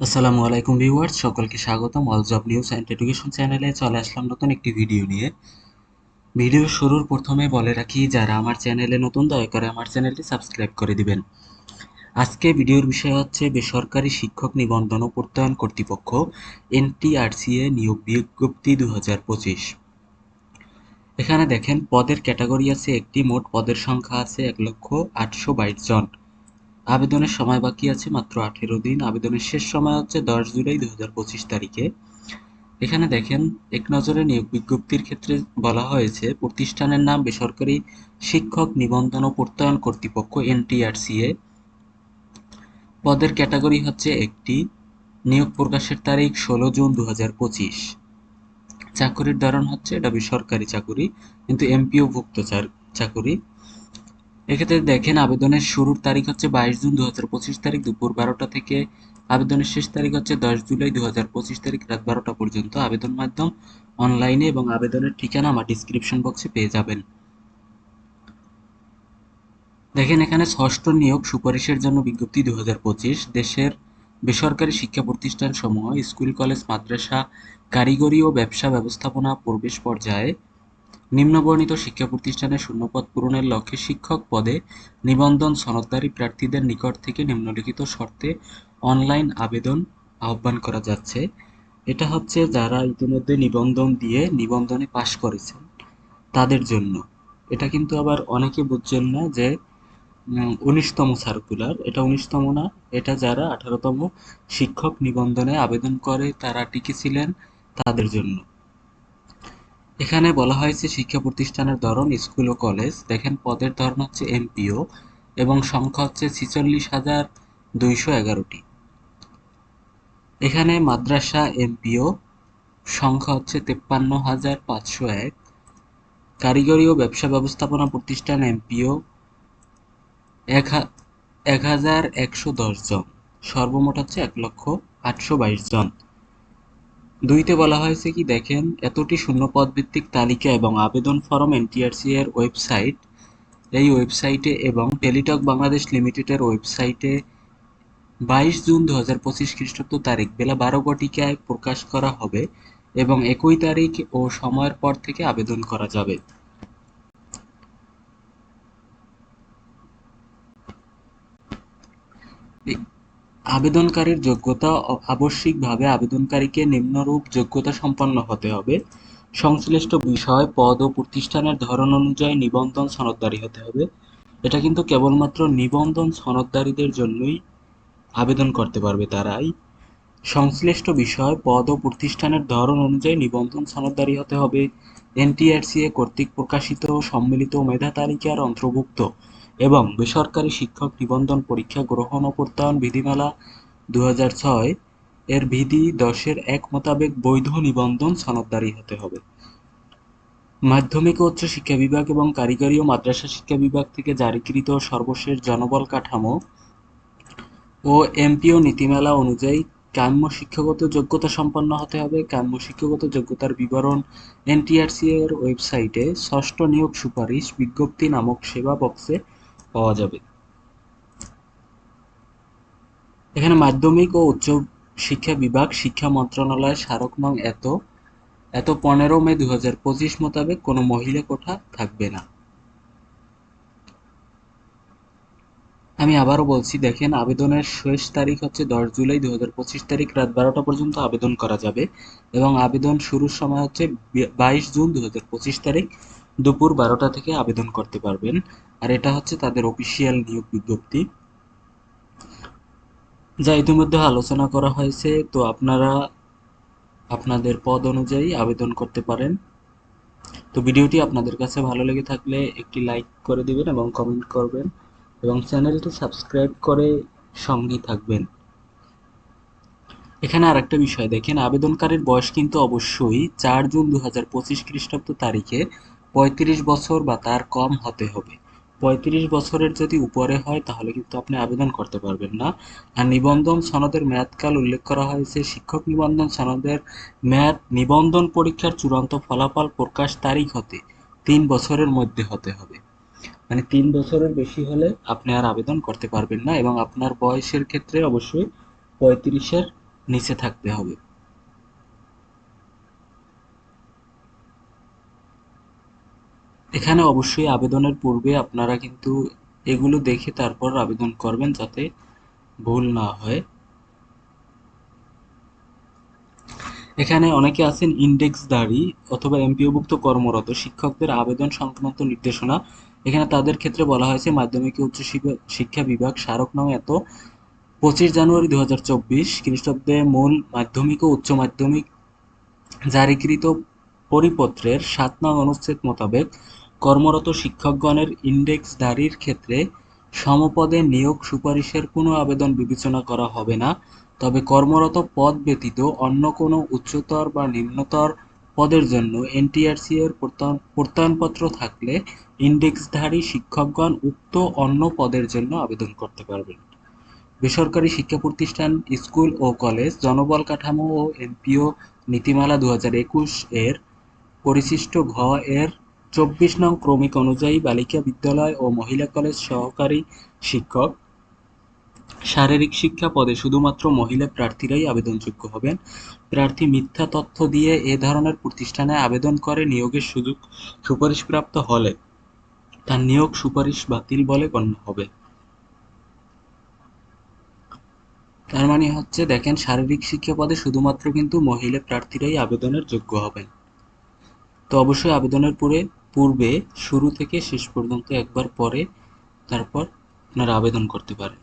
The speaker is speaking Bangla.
আসসালামু আলাইকুম ভিউয়ার্স, সকলকে স্বাগতম। All job news and education চ্যানেলে চলে আসলাম নতুন একটি ভিডিও নিয়ে। ভিডিও শুরুর প্রথমে বলে রাখি, যারা আমার চ্যানেলে নতুন, দয়া করে আমার চ্যানেলটি সাবস্ক্রাইব করে দিবেন। আজকে ভিডিওর বিষয় হচ্ছে, বেসরকারি শিক্ষক নিবন্ধন ও প্রত্যয়ন কর্তৃপক্ষ, এনটিআরসিএ নিয়োগ বিজ্ঞপ্তি দু হাজার পঁচিশ। এখানে দেখেন, পদের ক্যাটাগরি আছে একটি, মোট পদের সংখ্যা আছে এক লক্ষ আটশো বাইশ জন। আবেদনের সময় বাকি আছে মাত্র আঠেরো দিন। আবেদনের শেষ সময় হচ্ছে দশ জুলাই দু হাজার পঁচিশ তারিখে। এখানে দেখেন, এক নজরে নিয়োগ বিজ্ঞপ্তির ক্ষেত্রে বলা হয়েছে, প্রতিষ্ঠানের নাম বেসরকারি শিক্ষক নিবন্ধন ও প্রত্যয়ন কর্তৃপক্ষ, এনটিআরসিএ। পদের ক্যাটাগরি হচ্ছে একটি, নিয়োগ প্রকাশের তারিখ ষোলো জুন দু হাজার পঁচিশ। চাকুরির ধরন হচ্ছে এটা বেসরকারি চাকুরি, কিন্তু এমপিও ভুক্ত চাকুরি। এক্ষেত্রে দেখেন, আবেদনের শুরুর তারিখ হচ্ছে বাইশ জুন দু হাজার পঁচিশ তারিখ, দুপুর বারোটা থেকে আবেদনের শেষ তারিখ হচ্ছে দশ জুলাই দু হাজার পঁচিশ তারিখ রাত বারোটা পর্যন্ত। আবেদন মাধ্যম অনলাইনে এবং আবেদনের ঠিকানা আমার ডিসক্রিপশন বক্সে পেয়ে যাবেন। দেখেন, এখানে ষষ্ঠ নিয়োগ সুপারিশের জন্য বিজ্ঞপ্তি দু হাজার পঁচিশ। দেশের বেসরকারি শিক্ষা প্রতিষ্ঠান সমূহ স্কুল, কলেজ, মাদ্রাসা, কারিগরি ও ব্যবসা ব্যবস্থাপনা প্রবেশ পর্যায়ে নিম্নবর্ণিত শিক্ষা প্রতিষ্ঠানে শূন্যপদ পূরণের লক্ষ্যে শিক্ষক পদে নিবন্ধন সনদধারী প্রার্থীদের নিকট থেকে নিম্নলিখিত শর্তে অনলাইন আবেদন আহ্বান করা যাচ্ছে। এটা হচ্ছে যারা ইতিমধ্যে নিবন্ধন দিয়ে নিবন্ধনে পাশ করেছেন তাদের জন্য। এটা কিন্তু আবার অনেকে বুঝছেন না যে উনিশতম সার্কুলার। এটা উনিশতম না, এটা যারা আঠারোতম শিক্ষক নিবন্ধনে আবেদন করে তারা টিকেছিলেন তাদের জন্য। এখানে বলা হয়েছে শিক্ষা প্রতিষ্ঠানের ধরন, স্কুল ও কলেজ। দেখেন, পদের ধরন হচ্ছে এমপিও এবং সংখ্যা হচ্ছে ছিচল্লিশ হাজার দুইশো এগারোটি। এখানে মাদ্রাসা এমপিও, সংখ্যা হচ্ছে তেপ্পান্ন হাজার পাঁচশো এক। কারিগরি ও ব্যবসা ব্যবস্থাপনা প্রতিষ্ঠান এমপিও, এক এক হাজার একশো দশ জন। সর্বমোট হচ্ছে এক লক্ষ আটশো বাইশ জন। দুইতে বলা হয়েছে কি, দেখেন, এতটি শূন্য পদ ভিত্তিক তালিকা এবং আবেদন ফরম এনটিআরসি এর ওয়েবসাইট, এই ওয়েবসাইটে এবং টেলিটক বাংলাদেশ লিমিটেডের ওয়েবসাইটে বাইশ জুন দু হাজার পঁচিশ খ্রিস্টাব্দ তারিখ বেলা বারো ঘটিকায় প্রকাশ করা হবে এবং একই তারিখ ও সময়ের পর থেকে আবেদন করা যাবে। আবেদনকারীর যোগ্যতা আবশ্যিকভাবে আবেদনকারীকে নিম্নরূপ যোগ্যতা সম্পন্ন হতে হবে। সংশ্লিষ্ট বিষয়, পদ ও প্রতিষ্ঠানের ধরন অনুযায়ী নিবন্ধন সনদদারি হতে হবে। এটা কিন্তু কেবলমাত্র নিবন্ধন সনদদারীদের জন্যই আবেদন করতে পারবে তারাই। সংশ্লিষ্ট বিষয়, পদ ও প্রতিষ্ঠানের ধরন অনুযায়ী নিবন্ধন সনদদারি হতে হবে। এনটিআরসিএ কর্তৃক প্রকাশিত, সম্মিলিত মেধা তালিকার অন্তর্ভুক্ত। এবং বেসরকারি শিক্ষক নিবন্ধন পরীক্ষা গ্রহণ ও প্রত্যয়ন বিধিমালা দু এর বিধি দশের এক মোতাবেক বৈধ নিবন্ধন সনদদারি হতে হবে। মাধ্যমিক ও উচ্চ শিক্ষা বিভাগ এবং কারিগরি ও মাদ্রাসা শিক্ষা বিভাগ থেকে জারিকৃত সর্বশেষ জনবল কাঠামো ও এমপিও নীতিমালা অনুযায়ী কাম্য শিক্ষাগত যোগ্যতা সম্পন্ন হতে হবে। কাম্য শিক্ষাগত যোগ্যতার বিবরণ এনটিআরসি এর ওয়েবসাইটে ষষ্ঠ নিয়োগ সুপারিশ বিজ্ঞপ্তি নামক সেবা বক্সে পাওয়া যাবে। এখানে মাধ্যমিক ও উচ্চ শিক্ষা বিভাগ শিক্ষা মন্ত্রণালয় স্মারক নং এত এত পনেরো মে দু হাজার পঁচিশ মোতাবেক কোনো মহিলা কোঠা থাকবে না। আমি আবারও বলছি, দেখেন আবেদনের শেষ তারিখ হচ্ছে দশ জুলাই দু তারিখ, রাত বারোটা পর্যন্ত আবেদন করা যাবে এবং আবেদন শুরুর সময় হচ্ছে বাইশ জুন দু তারিখ। দুপুর বারোটা থেকে আবেদন করতে পারবেন। আর এটা হচ্ছে তাদের অফিসিয়াল নিয়োগ বিজ্ঞপ্তি। যা ইতিমধ্যে আলোচনা করা হয়েছে, তো আপনারা আপনাদের পদ অনুযায়ী আবেদন করতে পারেন। তো ভিডিওটি আপনাদের কাছে ভালো লেগে থাকলে একটি লাইক করে দিবেন এবং কমেন্ট করবেন এবং চ্যানেলটি সাবস্ক্রাইব করে সঙ্গী থাকবেন। এখানে আর একটা বিষয় দেখেন, আবেদনকারীর বয়স কিন্তু অবশ্যই চার জুন দু হাজার পঁচিশ খ্রিস্টাব্দ তারিখে। পঁয়ত্রিশ বছর বা তার কম হতে হবে। পঁয়ত্রিশ বছরের যদি উপরে হয়, তাহলে কিন্তু আপনি আবেদন করতে পারবেন না। আর নিবন্ধন সনদের মেয়াদকাল উল্লেখ করা হয়েছে। শিক্ষক নিবন্ধন সনদের মেয়াদ নিবন্ধন পরীক্ষার চূড়ান্ত ফলাফল প্রকাশ তারিখ হতে তিন বছরের মধ্যে হতে হবে। মানে তিন বছরের বেশি হলে আপনি আর আবেদন করতে পারবেন না এবং আপনার বয়সের ক্ষেত্রে অবশ্যই পঁয়ত্রিশের নিচে থাকতে হবে। এখানে অবশ্যই আবেদনের পূর্বে আপনারা কিন্তু এগুলো দেখে তারপর আবেদন করবেন যাতে ভুল না হয়। এখানে অনেকে আছেন ইন্ডেক্সধারী অথবা এমপিওভুক্ত কর্মরত। শিক্ষকদের আবেদন সংক্রান্ত নির্দেশনা। এখানে তাদের ক্ষেত্রে বলা হয়েছে, মাধ্যমিক উচ্চ শিক্ষা- বিভাগ স্মারক নং এত। পঁচিশ জানুয়ারি দু হাজার চব্বিশ খ্রিস্টাব্দে মূল মাধ্যমিক ও উচ্চ মাধ্যমিক জারিকৃত পরিপত্রের সাত নং অনুচ্ছেদ মোতাবেক কর্মরত শিক্ষকগণের ইন্ডেক্সধারীর ক্ষেত্রে সমপদে নিয়োগ সুপারিশের কোনো আবেদন বিবেচনা করা হবে না, তবে কর্মরত পদ ব্যতীত অন্য কোনো উচ্চতর বা নিম্নতর পদের জন্য এনটিআরসি এর প্রত্যয়ন- প্রত্যয়নপত্র থাকলে ইন্ডেক্সধারী শিক্ষকগণ উক্ত অন্য পদের জন্য আবেদন করতে পারবেন। বেসরকারি শিক্ষা প্রতিষ্ঠান, স্কুল ও কলেজ, জনবল কাঠামো ও এমপিও নীতিমালা দু এর পরিশিষ্ট ঘ এর চব্বিশ নং ক্রমিক অনুযায়ী বালিকা বিদ্যালয় ও মহিলা কলেজ সহকারী শিক্ষক। শারীরিক শিক্ষা পদে শুধুমাত্র মহিলা প্রার্থীরাই আবেদনযোগ্য হবেন। প্রার্থী মিথ্যা তথ্য দিয়ে এ ধরনের প্রতিষ্ঠানে আবেদন করে নিয়োগের সুযোগ সুপারিশপ্রাপ্ত হলে তার নিয়োগ সুপারিশ বাতিল বলে গণ্য হবে। তার মানে হচ্ছে, দেখেন, শারীরিক শিক্ষা পদে শুধুমাত্র কিন্তু মহিলা প্রার্থীরাই আবেদনের যোগ্য হবেন। তো অবশ্যই আবেদনের পরে পূর্বে শুরু থেকে শেষ পর্যন্ত একবার পরে তারপর আপনারা আবেদন করতে পারেন।